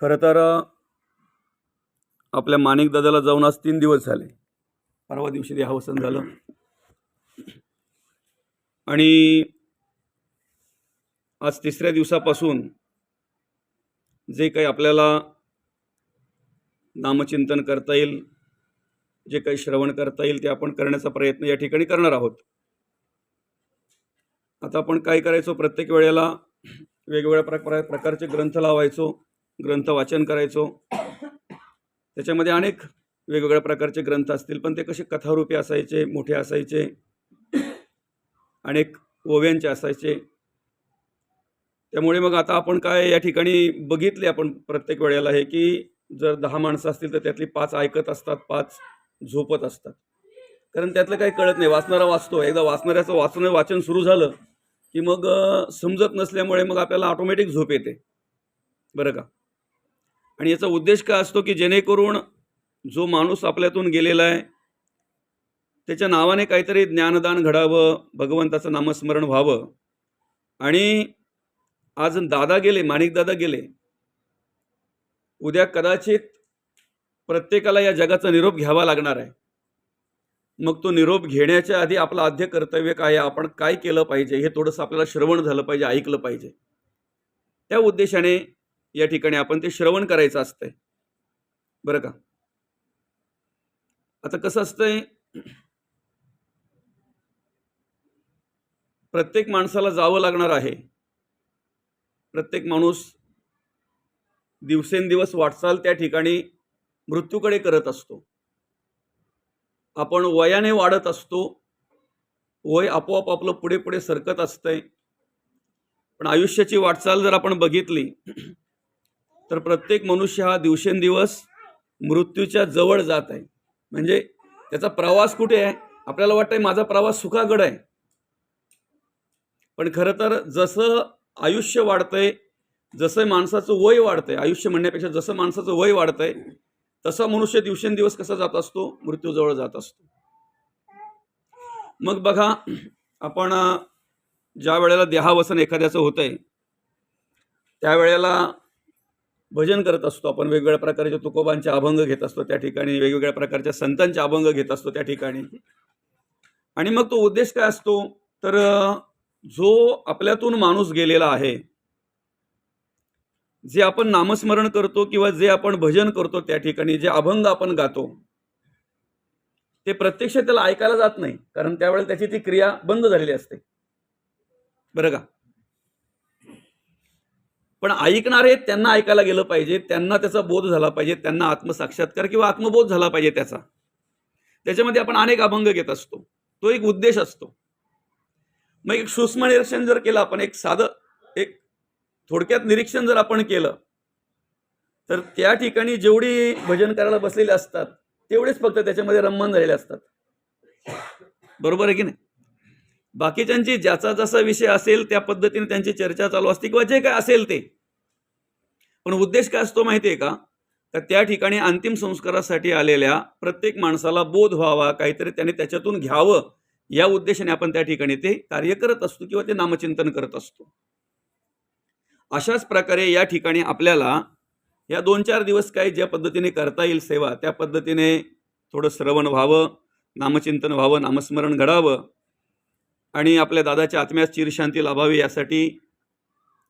खरं तर आपल्या माणिक दादाला जाऊन आज तीन दिवस झाले. परवा दिवशी देहावसन झालं. आणि आज तिसऱ्या दिवसापासून जे काही आपल्याला नामचिंतन करता येईल जे काही श्रवण करता येईल ते आपण करण्याचा प्रयत्न या ठिकाणी करणार आहोत. आता आपण काय करायचो? प्रत्येक वेळेला वेगवेगळ्या प्रकार प्रकारचे ग्रंथ लावायचो. ग्रंथ वाचन करायचो. त्याच्यामध्ये अनेक वेगवेगळ्या प्रकारचे ग्रंथ असतील पण ते कसे कथारूपी असायचे मोठे असायचे अनेक ओव्यांचे असायचे. त्यामुळे मग आता आपण काय या ठिकाणी बघितले आपण प्रत्येक वेळेला हे की जर दहा माणसं असतील तर त्यातली पाच ऐकत असतात पाच झोपत असतात. कारण त्यातलं काही कळत नाही वाचणारा वाचतो. एकदा वाचणाऱ्याचं वाचणं वाचन सुरू झालं की मग समजत नसल्यामुळे मग आपल्याला ऑटोमॅटिक झोप येते. बरं का? आणि याचा उद्देश काय असतो की जेणेकरून जो माणूस आपल्यातून गेलेला आहे त्याच्या नावाने काहीतरी ज्ञानदान घडावं भगवंताचं नामस्मरण व्हावं. आणि आज दादा गेले माणिकदादा गेले उद्या कदाचित प्रत्येकाला या जगाचा निरोप घ्यावा लागणार आहे. मग तो निरोप घेण्याच्या आधी आपलं आद्य कर्तव्य काय आहे? आपण काय केलं पाहिजे? हे थोडंसं आपल्याला श्रवण झालं पाहिजे ऐकलं पाहिजे. त्या उद्देशाने या ठिकाणी आपण ते श्रवण करायचं असतंय. बरं का? आता कसं असतंय? प्रत्येक माणसाला जावं लागणार आहे. प्रत्येक माणूस दिवसेंदिवस वाटचाल त्या ठिकाणी मृत्यूकडे करत असतो. आपण वयाने वाढत असतो. वय आपोआप आपलं पुढे पुढे सरकत असतंय. पण आयुष्याची वाटचाल जर आपण बघितली तर प्रत्येक मनुष्य हा दिवसेंदिवस मृत्यूच्या जवळ जात आहे. म्हणजे त्याचा प्रवास कुठे आहे? आपल्याला वाटतंय माझा प्रवास सुखागड आहे. पण खरं तर जसं आयुष्य वाढतंय जसं माणसाचं वय वाढतंय आयुष्य म्हणण्यापेक्षा जसं माणसाचं वय वाढतंय तसा मनुष्य दिवसेंदिवस कसा जात असतो? मृत्यूजवळ जात असतो. मग बघा आपण ज्या वेळेला देहावसन एखाद्याचं होतंय त्यावेळेला भजन करत असतो. आपण वेगवेगळ्या प्रकारचे तुकोबांचे अभंग घेत असतो त्या ठिकाणी वेगवेगळ्या प्रकारच्या संतांचे अभंग घेत असतो त्या ठिकाणी. आणि मग तो उद्देश काय असतो? तर जो आपल्यातून माणूस गेलेला आहे जे आपण नामस्मरण करतो किंवा जे आपण भजन करतो त्या ठिकाणी जे अभंग आपण गातो ते प्रत्यक्ष त्याला ऐकायला जात नाही. कारण त्यावेळेला त्याची ती क्रिया बंद झालेली असते. बरं का? पण ऐकणारे त्यांना ऐकायला गेलं पाहिजे त्यांना त्याचा बोध झाला पाहिजे त्यांना आत्मसाक्षात्कार किंवा आत्मबोध झाला पाहिजे त्याचा. त्याच्यामध्ये आपण अनेक अभंग घेत असतो. तो एक उद्देश असतो. मग एक सूक्ष्म निरीक्षण जर केलं आपण एक साधं एक थोडक्यात निरीक्षण जर आपण केलं तर त्या ठिकाणी जेवढी भजन करायला बसलेले असतात तेवढेच फक्त त्याच्यामध्ये रममान झालेले असतात. बरोबर आहे की नाही? बाकीच्यांची ज्याचा जसा विषय असेल त्या पद्धतीने त्यांची चर्चा चालू असते किंवा जे काय असेल ते. पण उद्देश काय असतो माहिती आहे का? तर त्या ठिकाणी अंतिम संस्कारासाठी आलेल्या प्रत्येक माणसाला बोध व्हावा काहीतरी त्याने त्याच्यातून घ्यावं या उद्देशाने आपण त्या ठिकाणी ते कार्य करत असतो किंवा ते नामचिंतन करत असतो. अशाच प्रकारे या ठिकाणी आपल्याला या दोन चार दिवस काही ज्या पद्धतीने करता येईल सेवा त्या पद्धतीने थोडं श्रवण व्हावं नामचिंतन व्हावं नामस्मरण घडावं आणि आपल्या दादाच्या आत्म्यास चिरशांती लाभावी यासाठी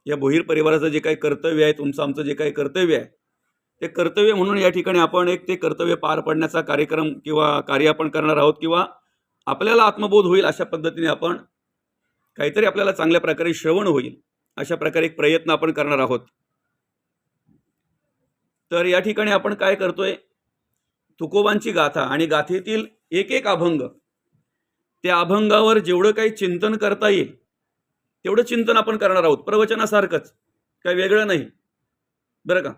या भोईर परिवाराचं जे काही कर्तव्य आहे तुमचं आमचं जे काही कर्तव्य आहे ते कर्तव्य म्हणून या ठिकाणी आपण एक ते कर्तव्य पार पडण्याचा कार्यक्रम किंवा कार्य आपण करणार आहोत किंवा आपल्याला आत्मबोध होईल अशा पद्धतीने आपण काहीतरी आपल्याला चांगल्या प्रकारे श्रवण होईल अशा प्रकारे एक प्रयत्न आपण करणार आहोत. तर या ठिकाणी आपण काय करतोय? तुकोबांची गाथा आणि गाथेतील एक एक अभंग. त्या अभंगावर जेवढं काही चिंतन करता येईल तेवढं चिंतन आपण करणार आहोत. प्रवचनासारखंच. काही वेगळं नाही. बरं का?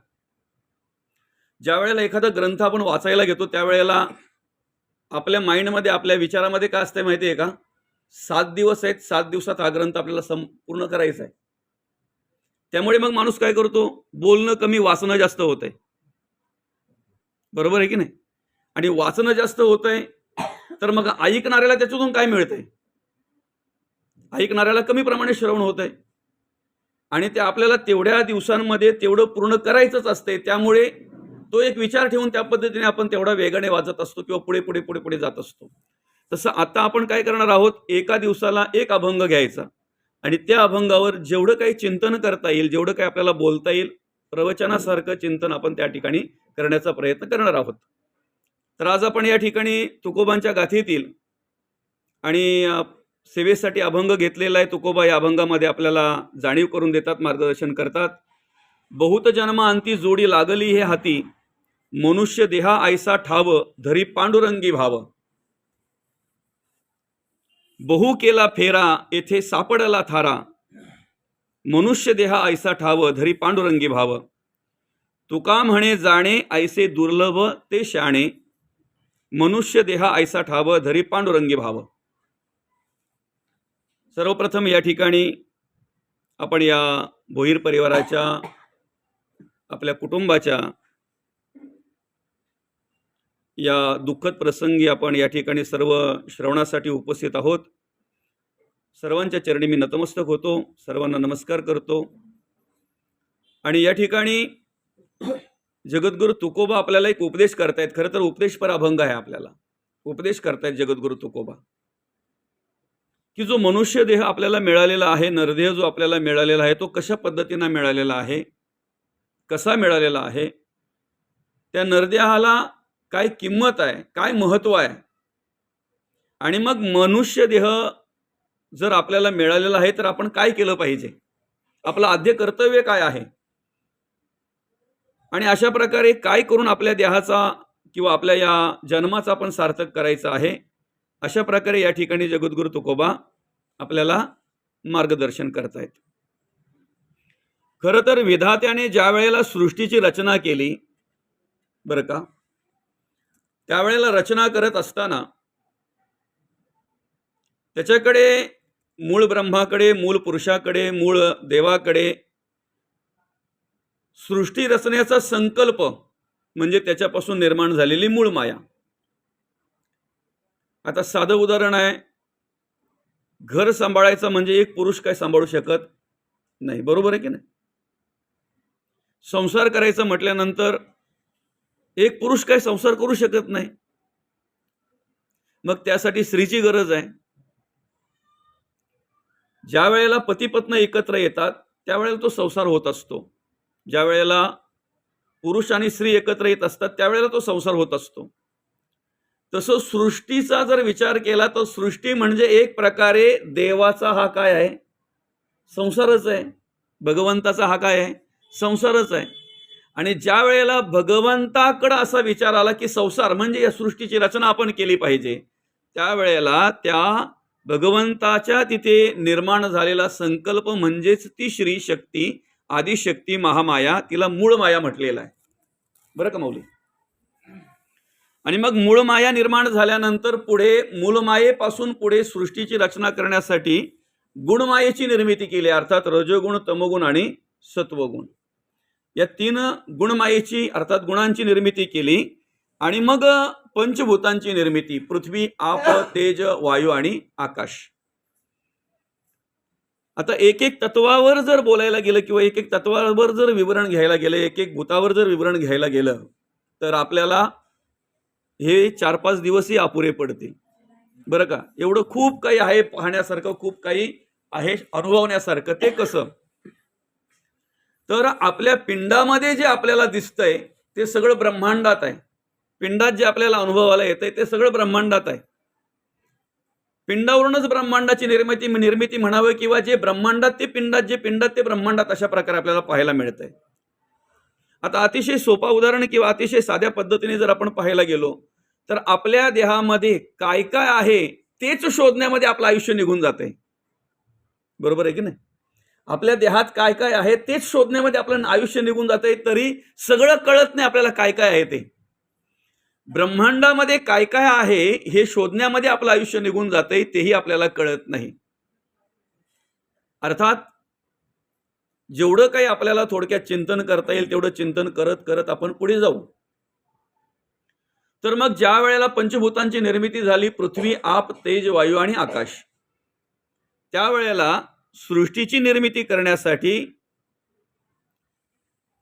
ज्या वेळेला एखादा ग्रंथ आपण वाचायला घेतो त्यावेळेला आपल्या माइंडमध्ये आपल्या विचारामध्ये काय असतंय माहिती आहे का? सात दिवस आहेत सात दिवसात हा ग्रंथ आपल्याला संपूर्ण करायचा आहे. त्यामुळे मग माणूस काय करतो? बोलणं कमी वाचणं जास्त होत आहे बरोबर आहे की नाही? आणि वाचणं जास्त होत आहे तर मग ऐकणाऱ्याला त्याच्यातून काय मिळतंय? ऐकणाऱ्याला कमी प्रमाणे श्रवण होत आहे. आणि ते आपल्याला तेवढ्या दिवसांमध्ये तेवढं पूर्ण करायचंच असते त्यामुळे तो एक विचार ठेवून त्या पद्धतीने आपण तेवढा वेगाने वाजत असतो किंवा पुढे पुढे पुढे पुढे जात असतो. तसं आता आपण काय करणार आहोत? एका दिवसाला एक अभंग घ्यायचा. आणि त्या अभंगावर जेवढं काही चिंतन करता येईल जेवढं काही आपल्याला बोलता येईल प्रवचनासारखं चिंतन आपण त्या ठिकाणी करण्याचा प्रयत्न करणार आहोत. तर आज आपण या ठिकाणी तुकोबांच्या गाथीतील आणि सेवेसाठी अभंग घेतलेला आहे तुकोबा. या अभंगामध्ये आपल्याला जाणीव करून देतात मार्गदर्शन करतात. बहुत जन्म अंती जोडी लागली हे हाती. मनुष्य देहा आयसा ठाव धरी पांडुरंगी भाव. बहु केला फेरा येथे सापडला थारा. मनुष्य देहा ऐसा ठाव धरी पांडुरंगी भाव. तुका म्हणे जाणे ऐसे दुर्लभ ते शाणे. मनुष्य देहा ऐसा ठाव धरी पांडुरंगी भाव. सर्वप्रथम या ठिकाणी आपण या भोईर परिवाराच्या आपल्या कुटुंबाच्या या दुःखद प्रसंगी आपण या ठिकाणी सर्व श्रवणासाठी उपस्थित आहोत. सर्वांच्या चरणी मी नतमस्तक होतो. सर्वांना नमस्कार करतो. आणि या ठिकाणी जगद्गुरू तुकोबा आपल्याला एक उपदेश करतायत. खरं तर उपदेशपर अभंग आहे आपल्याला. उपदेश करतायत जगद्गुरू तुकोबा. की जो मनुष्य देह आपल्याला मिळालेला आहे नरदेह जो आपल्याला मिळालेला आहे तो कशा पद्धतीनं मिळालेला आहे? कसा मिळालेला आहे? त्या नरदेहाला काय किंमत आहे? काय महत्त्व आहे? आणि मग मनुष्य देह जर आपल्याला मिळालेला आहे तर आपण काय केलं पाहिजे? आपलं आद्य कर्तव्य काय आहे? आणि अशा प्रकारे काय करून आपल्या देहाचा किंवा आपल्या या जन्माचा आपण सार्थक करायचा आहे? अशा प्रकारे या ठिकाणी जगद्गुरु तुकोबा आपल्याला मार्गदर्शन करतायत. खरं तर विधात्याने ज्या वेळेला सृष्टीची रचना केली बरं का? त्यावेळेला रचना करत असताना त्याच्याकडे मूळ ब्रह्माकडे मूळ पुरुषाकडे मूळ देवाकडे सृष्टी रचण्याचा संकल्प म्हणजे त्याच्यापासून निर्माण झालेली मूळ माया. आता साधं उदाहरण आहे. घर सांभाळायचं म्हणजे एक पुरुष काय सांभाळू शकत नाही. बरोबर आहे की नाही? संसार करायचं म्हटल्यानंतर एक पुरुष काय संसार करू शकत नाही. मग त्यासाठी स्त्रीची गरज आहे. ज्या वेळेला पतीपत्न एकत्र येतात त्यावेळेला तो संसार होत असतो. ज्या वेळेला पुरुष आणि स्त्री एकत्र येत असतात त्यावेळेला तो संसार होत असतो. तसं सृष्टीचा जर विचार केला तर सृष्टी म्हणजे एक प्रकारे देवाचा हा काय आहे? संसारच आहे. भगवंताचा हा काय आहे? संसारच आहे. आणि ज्या वेळेला भगवंताकडं असा विचार आला की संसार म्हणजे या सृष्टीची रचना आपण केली पाहिजे त्यावेळेला त्या भगवंताच्या तिथे निर्माण झालेला संकल्प म्हणजेच ती श्री शक्ती आदिशक्ती महामाया तिला मूळ माया म्हटलेला आहे. बरं का मौली आणि मग मूळमाया निर्माण झाल्यानंतर पुढे मूलमायेपासून पुढे सृष्टीची रचना करण्यासाठी गुणमायेची निर्मिती केली अर्थात रजोगुण तमगुण आणि सत्वगुण. या तीन गुणमायेची अर्थात गुणांची निर्मिती केली आणि मग पंचभूतांची निर्मिती पृथ्वी आप तेज वायू आणि आकाश. आता एक एक तत्वावर जर बोलायला गेलं किंवा एक एक तत्वावर जर विवरण घ्यायला गेलं एक एक भूतावर जर विवरण घ्यायला गेलं तर आपल्याला हे चार पाच दिवसही अपुरे पडतील. बरं का? एवढं खूप काही आहे पाहण्यासारखं खूप काही आहे अनुभवण्यासारखं. ते कसं? तर आपल्या पिंडामध्ये जे आपल्याला दिसतंय ते सगळं ब्रह्मांडात आहे. पिंडात जे आपल्याला अनुभवाला येतंय ते सगळं ब्रह्मांडात आहे. पिंडावरूनच ब्रह्मांडाची निर्मिती निर्मिती म्हणावं किंवा जे ब्रह्मांडात ते पिंडात जे पिंडात ते ब्रह्मांडात अशा प्रकारे आपल्याला पाहायला मिळतंय. आता अतिशय सोपा उदाहरण किंवा अतिशय साध्या पद्धतीने जर आपण पाहायला गेलो तर आपल्या देहामध्ये काय काय आहे तेच शोधण्यामध्ये आपलं आयुष्य निघून जाते. बरोबर आहे की नाही? आपल्या देहात काय काय आहे तेच शोधण्यामध्ये आपलं आयुष्य निघून जाते तरी सगळं कळत नाही आपल्याला काय काय आहे ते. ब्रह्मांडामध्ये काय काय आहे हे शोधण्यामध्ये आपलं आयुष्य निघून जाते तेही आपल्याला कळत नाही. अर्थात जेवढं काही आपल्याला थोडक्यात चिंतन करता येईल तेवढं चिंतन करत करत आपण पुढे जाऊ. तर मग ज्या वेळेला पंचभूतांची निर्मिती झाली पृथ्वी आप तेज वायू आणि आकाश. त्यावेळेला सृष्टीची निर्मिती करण्यासाठी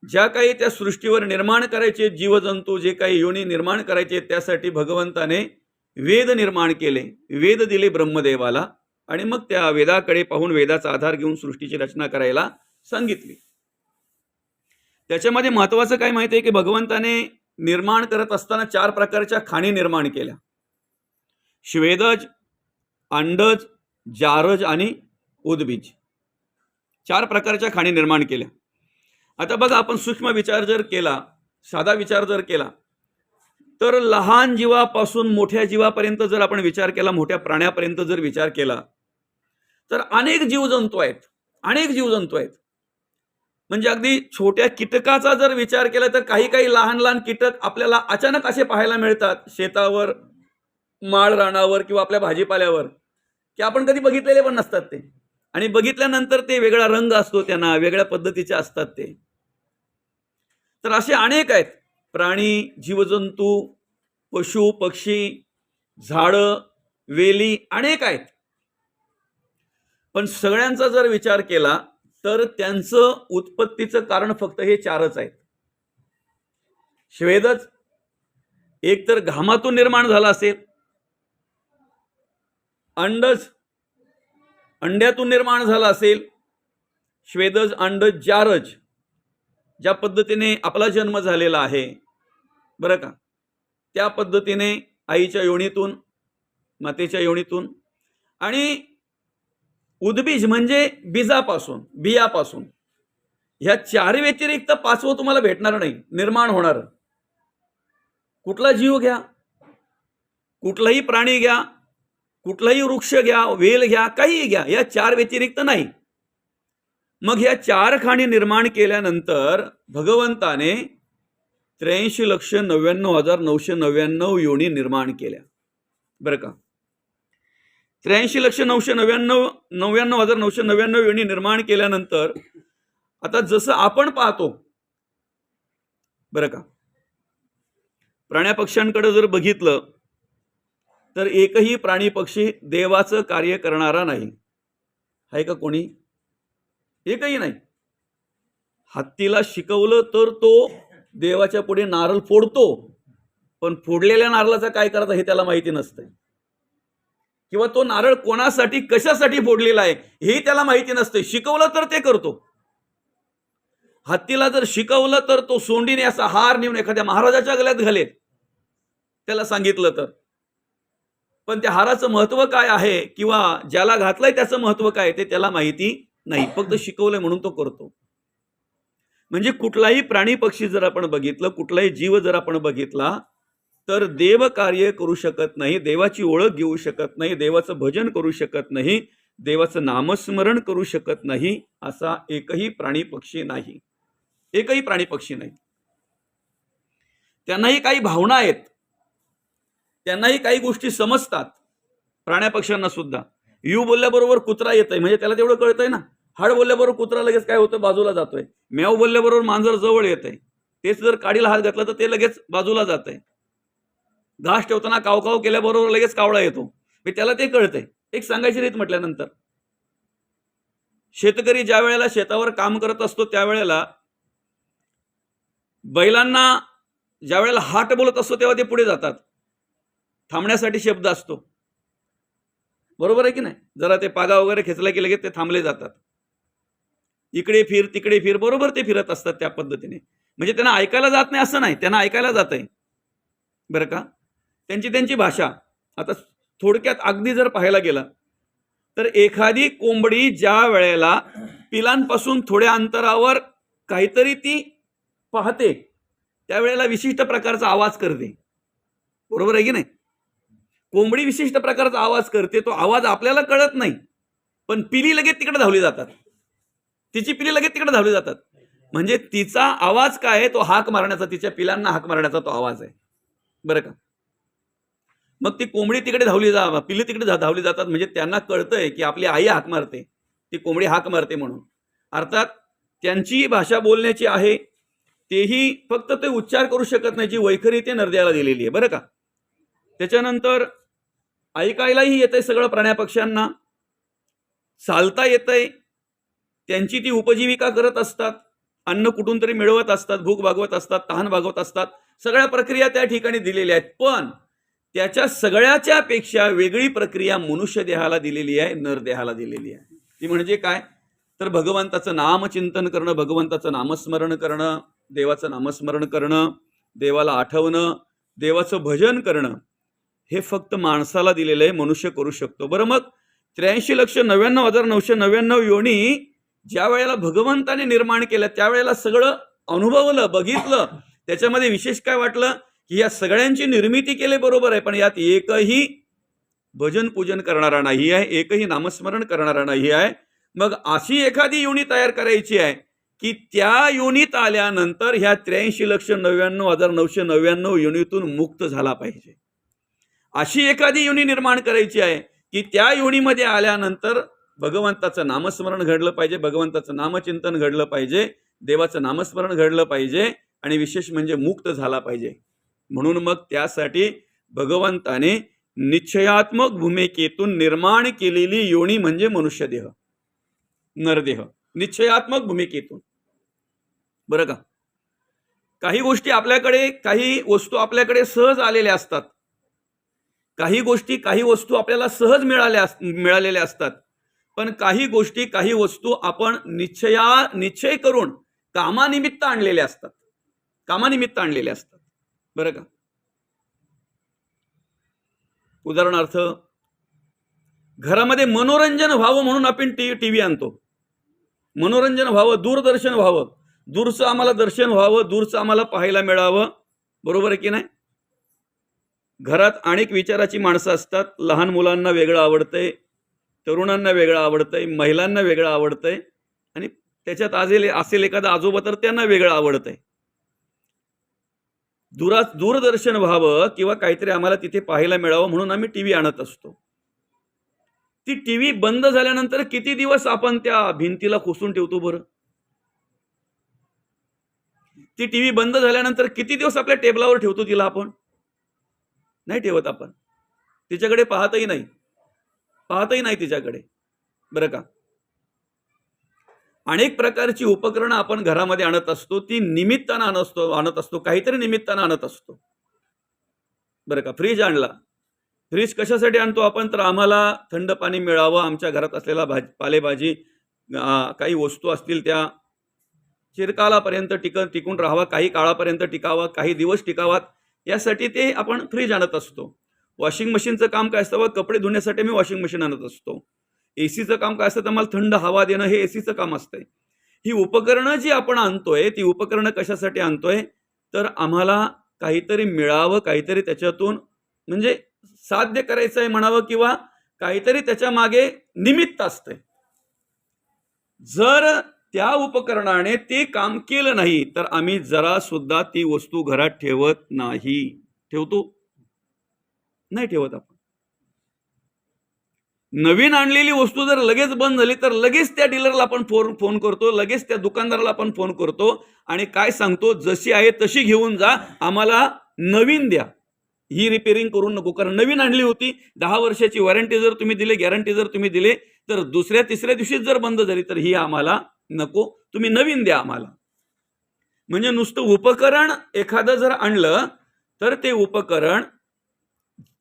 ज्या काही त्या सृष्टीवर निर्माण करायचे जीवजंतू जे काही योनी निर्माण करायचे त्यासाठी भगवंताने वेद निर्माण केले. वेद दिले ब्रह्मदेवाला आणि मग त्या वेदाकडे पाहून वेदाचा आधार घेऊन सृष्टीची रचना करायला सांगितली. त्याच्यामध्ये महत्वाचं काय माहिती आहे की भगवंताने निर्माण करत असताना चार प्रकारच्या खाणी निर्माण केल्या. श्वेदज अंडज जारज आणि उद्बीज चार प्रकारच्या खाणी निर्माण केल्या. आता बघा आपण सूक्ष्म विचार जर केला साधा विचार जर केला तर लहान जीवापासून मोठ्या जीवापर्यंत जर आपण विचार केला मोठ्या प्राण्यापर्यंत जर विचार केला तर अनेक जीवजंतू आहेत. अनेक जीवजंतू आहेत. म्हणजे अगदी छोट्या कीटकाचा जर विचार केला तर काही काही लहान लहान कीटक आपल्याला अचानक असे पाहायला मिळतात. शेतावर माळ रानावर किंवा आपल्या भाजीपाल्यावर की आपण कधी बघितलेले पण नसतात ते. आणि बघितल्यानंतर ते वेगळा रंग असतो त्यांना वेगळ्या पद्धतीचे असतात ते. तर असे अनेक आहेत. प्राणी जीवजंतू पशु पक्षी झाडं वेली अनेक आहेत. पण सगळ्यांचा जर विचार केला तर त्यांचं उत्पत्तीचं कारण फक्त हे चारच आहेत. श्वेदच एक तर घामातून निर्माण झाला असेल. अंडज अंड्यातून निर्माण झाला असेल. श्वेदज अंडज जारज ज्या पद्धतीने आपला जन्म झालेला आहे. बरं का? त्या पद्धतीने आईच्या योनीतून मातेच्या योनीतून आणि उद्बीज म्हणजे बीजापासून बियापासून. ह्या चार व्यतिरिक्त पाचवं तुम्हाला भेटणार नाही निर्माण होणार. कुठला जीव घ्या? कुठलाही प्राणी घ्या कुठलाही वृक्ष घ्या वेल घ्या काहीही घ्या या चार व्यतिरिक्त नाही. मग या चार खाणी निर्माण केल्यानंतर भगवंताने त्र्याऐंशी लक्ष नव्याण्णव हजार नऊशे नव्याण्णव योनी निर्माण केल्या. बरं का? त्र्याऐंशी लक्ष नऊशे नव्याण्णव नव्याण्णव हजार नऊशे नव्याण्णव योनी निर्माण केल्यानंतर आता जसं आपण पाहतो बरं का प्राण्या पक्ष्यांकडे जर बघितलं तर एकही प्राणी पक्षी देवाचं कार्य करणारा नाही. आहे का कोणी? एकही नाही. हत्तीला शिकवलं तर तो देवाच्या पुढे नारळ फोडतो पण फोडलेल्या नारळाचा काय करायचा हे त्याला माहिती नसतं किंवा तो नारळ कोणासाठी कशासाठी फोडलेला आहे हे त्याला माहिती नसते. शिकवलं तर ते करतो. हत्तीला जर शिकवलं तर तो सोंडीने असा हार नेऊन एखाद्या महाराजाच्या गल्यात घालेल. त्याला सांगितलं तर. पण त्या हाराचं महत्त्व काय आहे किंवा ज्याला घातलंय त्याचं महत्त्व काय ते त्याला माहिती नाही. फक्त शिकवलंय म्हणून तो करतो. म्हणजे कुठलाही प्राणी पक्षी जर आपण बघितलं कुठलाही जीव जर आपण बघितला तर देव कार्य करू शकत नाही देवाची ओळख घेऊ शकत नाही देवाचं भजन करू शकत नाही देवाचं नामस्मरण करू शकत नाही असा एकही प्राणी पक्षी नाही. एकही प्राणी पक्षी नाही. त्यांनाही काही भावना आहेत. त्यांनाही काही गोष्टी समजतात. प्राण्या पक्ष्यांना सुद्धा. यू बोलल्याबरोबर कुत्रा येतोय म्हणजे त्याला तेवढं कळतंय ना. हाड बोलल्याबरोबर कुत्रा लगेच काय होतं? बाजूला जातोय. म्याव बोलल्याबरोबर मांजर जवळ येतंय. तेच जर काडीला हात घातला तर ते लगेच बाजूला जातंय. घास ठेवताना काव काव केल्याबरोबर लगेच कावळा येतो. मी त्याला ते कळतंय. एक सांगायची रीत म्हटल्यानंतर शेतकरी ज्या वेळेला शेतावर काम करत असतो त्यावेळेला बैलांना ज्या वेळेला हाट बोलत असतो तेव्हा ते पुढे जातात. थांबण्यासाठी शब्द असतो. बरोबर आहे की नाही? जरा ते पागा वगैरे खेचला की लगेच ते थांबले जातात. इकडे फिर तिकडे फिर बरोबर ते फिरत असतात त्या पद्धतीने. म्हणजे त्यांना ऐकायला जात नाही असं नाही त्यांना ऐकायला जात आहे बरं का? त्यांची त्यांची भाषा. आता थोडक्यात अगदी जर पाहायला गेलं तर एखादी कोंबडी ज्या वेळेला पिलांपासून थोड्या अंतरावर काहीतरी ती पाहते त्यावेळेला विशिष्ट प्रकारचा आवाज करते. बरोबर आहे की नाही? कोंबडी विशिष्ट प्रकारचा आवाज करते तो आवाज आपल्याला कळत नाही पण पिली लगेच तिकडे धावली जातात. तिची पिली लगेच तिकडे धावली जातात. म्हणजे तिचा आवाज काय आहे तो हाक मारण्याचा तिच्या पिलांना हाक मारण्याचा तो आवाज आहे. बरं का? मग ती कोंबडी तिकडे धावली जा पिली तिकडे जा- धावली जातात. म्हणजे त्यांना कळतंय की आपली आई हाक मारते. ती कोंबडी हाक मारते म्हणून. अर्थात त्यांची भाषा बोलण्याची आहे तेही फक्त ते उच्चार करू शकत नाही जी वैखरी ते नरद्याला दिलेली आहे. बरं का? त्याच्यानंतर ऐकायलाही येतंय सगळं प्राण्या पक्ष्यांना. चालता येतंय. त्यांची ती उपजीविका करत असतात. अन्न कुठून तरी मिळवत असतात भूक भागवत असतात तहान भागवत असतात. सगळ्या प्रक्रिया त्या ठिकाणी दिलेल्या आहेत. पण त्याच्या सगळ्याच्या पेक्षा वेगळी प्रक्रिया मनुष्य देहाला दिलेली आहे नर देहाला दिलेली आहे. ती म्हणजे काय? तर भगवंताचं नामचिंतन करणं भगवंताचं नामस्मरण करणं देवाचं नामस्मरण करणं देवाला आठवणं देवाचं भजन करणं हे फक्त माणसाला दिलेलं आहे मनुष्य करू शकतो. बरं मग त्र्याऐंशी लक्ष नव्याण्णव हजार नऊशे नव्याण्णव योनी ज्या वेळेला भगवंताने निर्माण केलं त्यावेळेला सगळं अनुभवलं बघितलं. त्याच्यामध्ये विशेष काय वाटलं? की या सगळ्यांची निर्मिती केले बरोबर आहे पण यात एकही भजन पूजन करणारा नाही आहे एकही नामस्मरण करणारा नाही आहे. मग अशी एखादी युनी तयार करायची आहे की त्या युनीत आल्यानंतर ह्या त्र्याऐंशी लक्ष नव्याण्णव हजार नऊशे नव्याण्णव युनीतून मुक्त झाला पाहिजे. अशी एखादी युनी निर्माण करायची आहे की त्या युनीमध्ये आल्यानंतर भगवंताचं नामस्मरण घडलं पाहिजे भगवंताचं नामचिंतन घडलं पाहिजे देवाचं नामस्मरण घडलं पाहिजे आणि विशेष म्हणजे मुक्त झाला पाहिजे. म्हणून मग त्यासाठी भगवंताने निश्चयात्मक भूमिकेतून निर्माण केलेली योनी म्हणजे मनुष्यदेह नरदेह. निश्चयात्मक भूमिकेतून. बरं का? काही गोष्टी आपल्याकडे काही वस्तू आपल्याकडे सहज आलेल्या असतात. काही गोष्टी काही वस्तू आपल्याला सहज मिळाल्या मिळालेल्या असतात. पण काही गोष्टी काही वस्तू आपण निश्चया निश्चय करून कामानिमित्त आणलेल्या असतात. कामानिमित्त आणलेल्या असतात. बरं का? उदाहरणार्थ घरामध्ये मनोरंजन व्हावं म्हणून आपण टी टी व्ही आणतो. मनोरंजन व्हावं दूरदर्शन व्हावं. दूरचं आम्हाला दर्शन व्हावं दूरचं आम्हाला पाहायला मिळावं. बरोबर आहे की नाही? घरात अनेक विचाराची माणसं असतात. लहान मुलांना वेगळं आवडतंय तरुणांना वेगळं आवडतंय महिलांना वेगळं आवडतंय आणि त्याच्यात असेल असेल एखादा आजोबा तर त्यांना वेगळं आवडतंय. दुरा दूरदर्शन व्हावं किंवा काहीतरी आम्हाला तिथे पाहायला मिळावं म्हणून आम्ही टी व्ही आणत असतो. ती टी व्ही बंद झाल्यानंतर किती दिवस आपण त्या भिंतीला खोसून ठेवतो बरं? ती टी व्ही बंद झाल्यानंतर किती दिवस आपल्या टेबलावर ठेवतो तिला आपण? नाही ठेवत आपण. तिच्याकडे पाहतही नाही. पाहतही नाही तिच्याकडे. बरं का? अनेक प्रकारची उपकरणं आपण घरामध्ये आणत असतो ती निमित्तानं आणत असतो आणत असतो काहीतरी निमित्तानं आणत असतो. बरं का? फ्रीज आणला. फ्रीज कशासाठी आणतो आपण? तर आम्हाला थंड पाणी मिळावं आमच्या घरात असलेला भाज पालेभाजी काही वस्तू असतील त्या चिरकालापर्यंत टिक टिकून राहावा काही काळापर्यंत टिकावा काही दिवस टिकावात यासाठी ते आपण फ्रीज आणत असतो. वॉशिंग मशीनचं काम काय असतं कपडे धुण्यासाठी मी वॉशिंग मशीन आणत असतो. ए सीचं काम काय असतं? तर मला थंड हवा देणं हे ए सीचं काम असतंय. ही उपकरणं जी आपण आणतोय ती उपकरणं कशासाठी आणतोय? तर आम्हाला काहीतरी मिळावं काहीतरी त्याच्यातून म्हणजे साध्य करायचं आहे म्हणावं किंवा काहीतरी त्याच्यामागे निमित्त असतंय. जर त्या उपकरणाने ते काम केलं नाही तर आम्ही जरा सुद्धा ती वस्तू घरात ठेवत नाही. ठेवतो? नाही ठेवत आपण. नवीन आणलेली वस्तू जर लगेच बंद झाली तर लगेच त्या डीलरला आपण फोन फोन करतो लगेच त्या दुकानदाराला आपण फोन करतो आणि काय सांगतो जशी आहे तशी घेऊन जा आम्हाला नवीन द्या. ही रिपेरिंग करून नको कारण नवीन आणली होती दहा वर्षाची वॉरंटी जर तुम्ही दिली गॅरंटी जर तुम्ही दिले तर दुसऱ्या तिसऱ्या दिवशीच जर बंद झाली तर ही आम्हाला नको तुम्ही नवीन द्या आम्हाला. म्हणजे नुसतं उपकरण एखादं जर आणलं तर ते उपकरण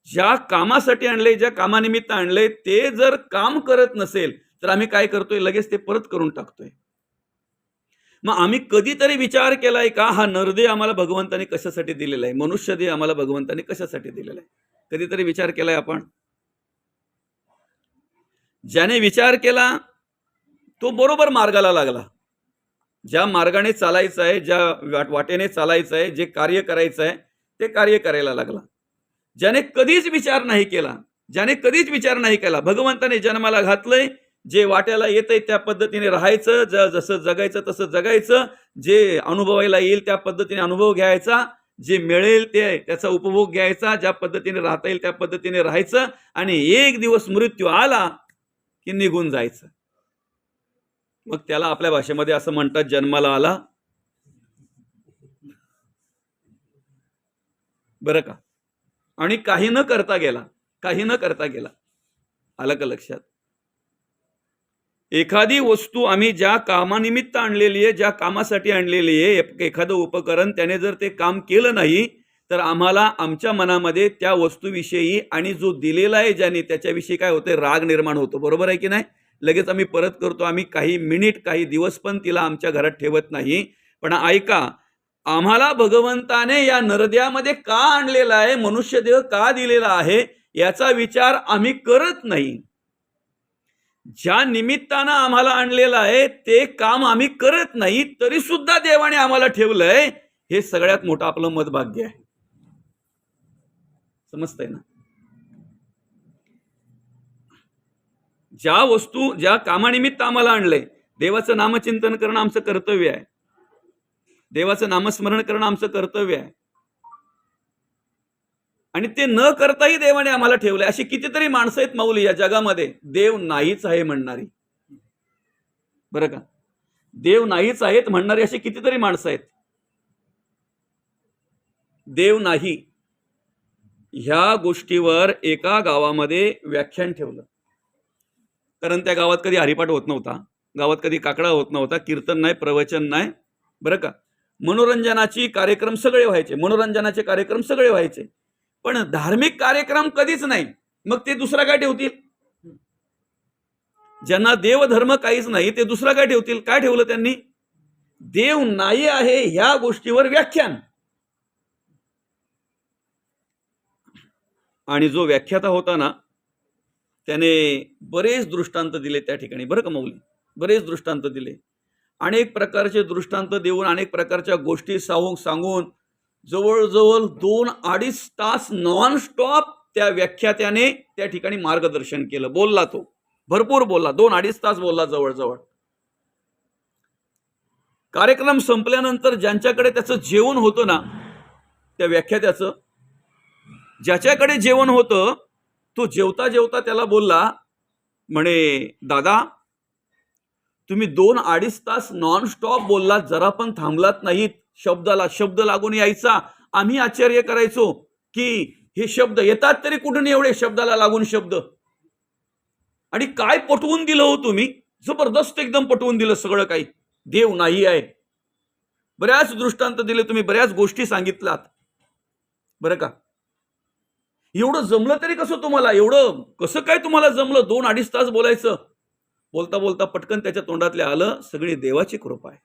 ज्या कामासाठी आणले ज्या कामानिमित्त आणले ते जर काम करत नसेल तर आम्ही काय करतोय? लगेच ते परत करून टाकतोय. मग आम्ही कधीतरी विचार केलाय का हा नरदे आम्हाला भगवंताने कशासाठी दिलेला आहे मनुष्य दे आम्हाला भगवंताने कशासाठी दिलेला आहे कधीतरी विचार केलाय आपण? ज्याने विचार केला तो बरोबर मार्गाला लागला. ज्या मार्गाने चालायचं आहे ज्या वाट- वाटेने चालायचं आहे जे कार्य करायचं आहे ते कार्य करायला लागला. ज्याने कधीच विचार नाही केला ज्याने कधीच विचार नाही केला भगवंताने जन्माला घातलंय जे वाट्याला येतंय त्या पद्धतीने राहायचं ज जसं जगायचं तसं जगायचं जे अनुभवायला येईल त्या पद्धतीने अनुभव घ्यायचा जे मिळेल ते त्याचा उपभोग घ्यायचा ज्या पद्धतीने राहता येईल त्या पद्धतीने राहायचं आणि एक दिवस मृत्यू आला की निघून जायचं. मग त्याला आपल्या भाषेमध्ये असं म्हणतात जन्माला आला. बरं का? आणि काही न करता गेला काही न करता गेला. आलं का लक्षात? एखादी वस्तू आम्ही ज्या कामानिमित्त आणलेली आहे ज्या कामासाठी आणलेली आहे एखादं उपकरण त्याने जर ते काम केलं नाही तर आम्हाला आमच्या मनामध्ये त्या वस्तूविषयी आणि जो दिलेला आहे ज्याने त्याच्याविषयी काय होते राग निर्माण होतो. बरोबर आहे की नाही? लगेच आम्ही परत करतो. आम्ही काही मिनिट काही दिवस पण तिला आमच्या घरात ठेवत नाही. पण ऐका आम्हाला भगवंताने या नरद्यामध्ये का आणलेला आहे? मनुष्यदेह का दिलेला आहे? याचा विचार आम्ही करत नाही. ज्या निमित्तानं आम्हाला आणलेलं आहे ते काम आम्ही करत नाही तरी सुद्धा देवाने आम्हाला ठेवलंय. हे सगळ्यात मोठं आपलं मतभाग्य आहे. समजतंय ना? ज्या वस्तू ज्या कामानिमित्त आम्हाला आणलंय देवाचं नामचिंतन करणं आमचं कर्तव्य आहे. देवाचं नामस्मरण करणं आमचं कर्तव्य आहे. आणि ते न करताही देवाने आम्हाला ठेवलंय. अशी कितीतरी माणसं आहेत माऊली या जगामध्ये. देव नाहीच आहे म्हणणारी. बरं का? देव नाहीच आहेत म्हणणारी अशी कितीतरी माणसं आहेत. देव नाही. ह्या गोष्टीवर एका गावामध्ये व्याख्यान ठेवलं. कारण त्या गावात कधी हरिपाठ होत नव्हता. गावात कधी काकडा होत नव्हता. कीर्तन नाही प्रवचन नाही. बरं का? मनोरंजनाची कार्यक्रम सगळे व्हायचे मनोरंजनाचे कार्यक्रम सगळे व्हायचे. पण धार्मिक कार्यक्रम कधीच नाही मग ते दुसरा काय ठेवतील? ज्यांना देवधर्म काहीच नाही ते दुसरा काय ठेवतील? काय ठेवलं त्यांनी? देव नाही आहे ह्या गोष्टीवर व्याख्यान. आणि जो व्याख्याता होता ना त्याने बरेच दृष्टांत दिले त्या ठिकाणी. बरं का मौली? बरेच दृष्टांत दिले. अनेक प्रकारचे दृष्टांत देऊन अनेक प्रकारच्या गोष्टी सांगून सांगून जवळजवळ दोन अडीच तास नॉन स्टॉप त्या व्याख्यात्याने त्या ठिकाणी मार्गदर्शन केलं. बोलला तो. भरपूर बोलला. दोन अडीच तास बोलला जवळजवळ. कार्यक्रम संपल्यानंतर ज्यांच्याकडे त्याचं जेवण होतं ना त्या व्याख्यात्याचं ज्याच्याकडे जेवण होतं तो जेवता जेवता त्याला बोलला म्हणे दादा तुम्ही दोन अडीच तास नॉन स्टॉप बोललात जरा पण थांबलात नाहीत. शब्दाला शब्द लागून यायचा. आम्ही आश्चर्य करायचो की हे शब्द येतात तरी कुठून एवढे शब्दाला लागून शब्द? आणि काय पटवून दिलं हो तुम्ही? जबरदस्त एकदम पटवून दिलं सगळं काही. देव नाही आहे. बऱ्याच दृष्टांत दिले तुम्ही बऱ्याच गोष्टी सांगितलात. बरं का? एवढं जमलं तरी कसं तुम्हाला? एवढं कसं काय तुम्हाला जमलं? दोन अडीच तास बोलायचं? बोलता बोलता पटकन त्याच्या तोंडातले आलं सगळी देवाची कृपा आहे.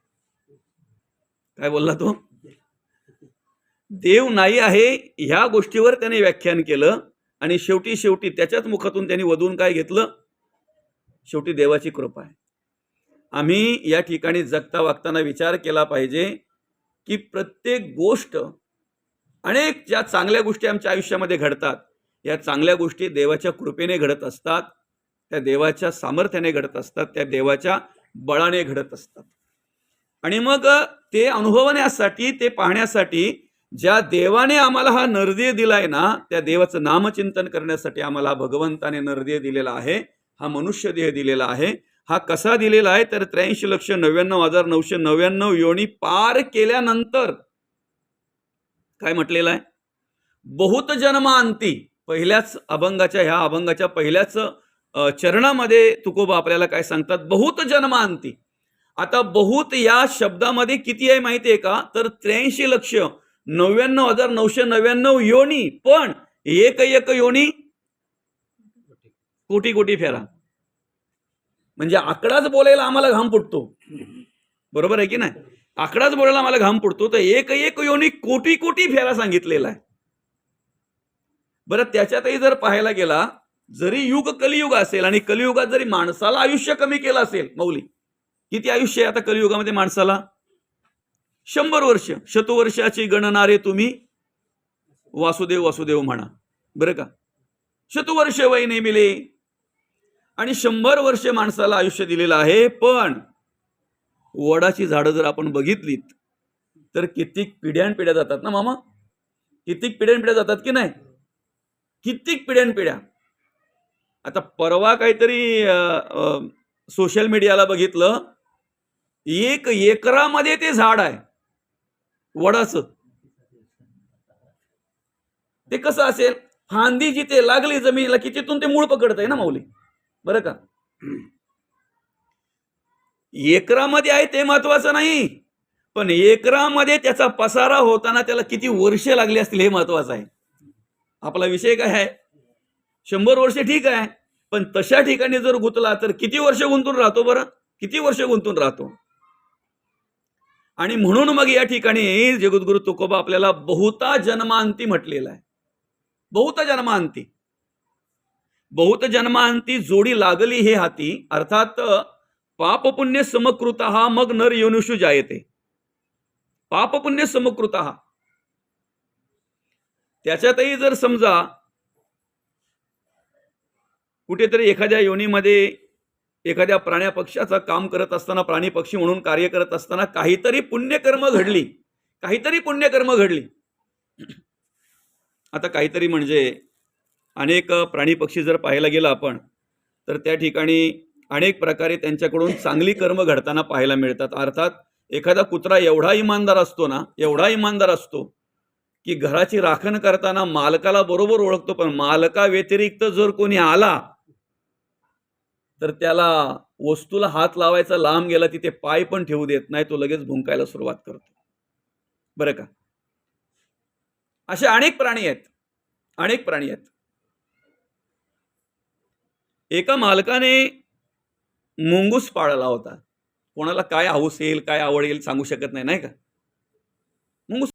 काय बोलला तो? देव नाही आहे ह्या गोष्टीवर त्याने व्याख्यान केलं आणि शेवटी शेवटी त्याच्याच मुखातून त्यांनी वधून काय घेतलं? शेवटी देवाची कृपा आहे. आम्ही या ठिकाणी जगता वागताना विचार केला पाहिजे की प्रत्येक गोष्ट अनेक ज्या चांगल्या गोष्टी आमच्या आयुष्यामध्ये घडतात या चांगल्या गोष्टी देवाच्या कृपेने घडत असतात. त्या देवाच्या सामर्थ्याने घडत असतात त्या देवाच्या बळाने घडत असतात. आणि मग ते अनुभवण्यासाठी ते पाहण्यासाठी ज्या देवाने आम्हाला हा नरदेह दिलाय ना त्या देवाचं नामचिंतन करण्यासाठी आम्हाला भगवंताने नरदेह दिलेला आहे हा मनुष्य देह दिलेला आहे हा कसा दिलेला आहे तर त्र्याऐंशी लक्ष नव्याण्णव हजार नऊशे नव्याण्णव योनी पार केल्यानंतर काय म्हटलेलं आहे? बहुत जन्मांती पहिल्याच अभंगाच्या ह्या अभंगाच्या पहिल्याच चरणामध्ये तुकोबा आपल्याला काय सांगतात? बहुत जन्मांती. आता बहुत या शब्दामध्ये किती आहे माहिती आहे का? तर त्र्याऐंशी लक्ष नव्याण्णव हजार नऊशे नव्याण्णव योनी पण एक एक योनी कोटी कोटी फेरा. म्हणजे आकडाच बोलायला आम्हाला घाम फुटतो. बरोबर आहे की नाही? आकडाच बोलायला आम्हाला घाम फुटतो. तर एक एक योनी कोटी कोटी फेरा सांगितलेला आहे. बरं त्याच्यातही जर पाहायला गेला जरी युग कलियुग असेल आणि कलियुगात जरी माणसाला आयुष्य कमी केलं असेल मौली किती आयुष्य आहे आता कलियुगामध्ये माणसाला? शंभर वर्ष शतवर्षाची गणना रे तुम्ही. वासुदेव वासुदेव म्हणा. बरं का? शतवर्ष वय नेमिले आणि शंभर वर्ष माणसाला आयुष्य दिलेलं आहे पण वडाची झाडं जर आपण बघितलीत तर कित्येक पिढ्यान पिढ्या जातात ना मामा? कित्येक पिढ्यान पिढ्या जातात की नाही? कित्येक पिढ्यान पिढ्या आता परवा काहीतरी सोशल मीडियाला बघितलं एक एकरामध्ये ते झाड आहे. वडाचं. ते कसं असेल? फांदी जिथे लागली जमिनीला की तिथून ते मूळ पकडत आहे ना माऊली? बरं का? एकरामध्ये आहे ते महत्वाचं नाही. पण एकरामध्ये त्याचा पसारा होताना त्याला किती वर्षे लागली असतील हे महत्वाचं आहे. आपला विषय काय आहे? शंभर वर्ष ठीक आहे पण तशा ठिकाणी जर गुंतला तर किती वर्ष गुंतून राहतो बरं? किती वर्ष गुंतून राहतो? आणि म्हणून मग या ठिकाणी जगद्गुरु तुकोबा आपल्याला बहुता जन्मांती म्हटलेला आहे. बहुत जन्मांती. बहुत जन्मांती जोडी लागली हे हाती अर्थात पाप पुण्य समकृत हा मग नर योनुषु जायते. पाप पुण्य समकृत हा त्याच्यातही जर समजा कुठेतरी एखाद्या योनीमध्ये एखाद्या प्राण्या पक्षाचं काम करत असताना प्राणी पक्षी म्हणून कार्य करत असताना काहीतरी पुण्यकर्म घडली. काहीतरी पुण्यकर्म घडली. आता काहीतरी म्हणजे अनेक प्राणी पक्षी जर पाहायला गेलं आपण तर त्या ठिकाणी अनेक प्रकारे त्यांच्याकडून चांगली कर्म घडताना पाहायला मिळतात. अर्थात एखादा कुत्रा एवढा इमानदार असतो ना एवढा इमानदार असतो की घराची राखण करताना मालकाला बरोबर ओळखतो पण मालका व्यतिरिक्त जर कोणी आला तर त्याला वस्तूला हात लावायचा लांब गेला तिथे पाय पण ठेवू देत नाही तो लगेच भुंकायला सुरुवात करतो. बरं का? असे अनेक प्राणी आहेत. अनेक प्राणी आहेत. एका मालकाने मुंगूस पाळला होता. कोणाला काय हौस येईल काय आवड येईल सांगू शकत नाही नाही का? मुंगूस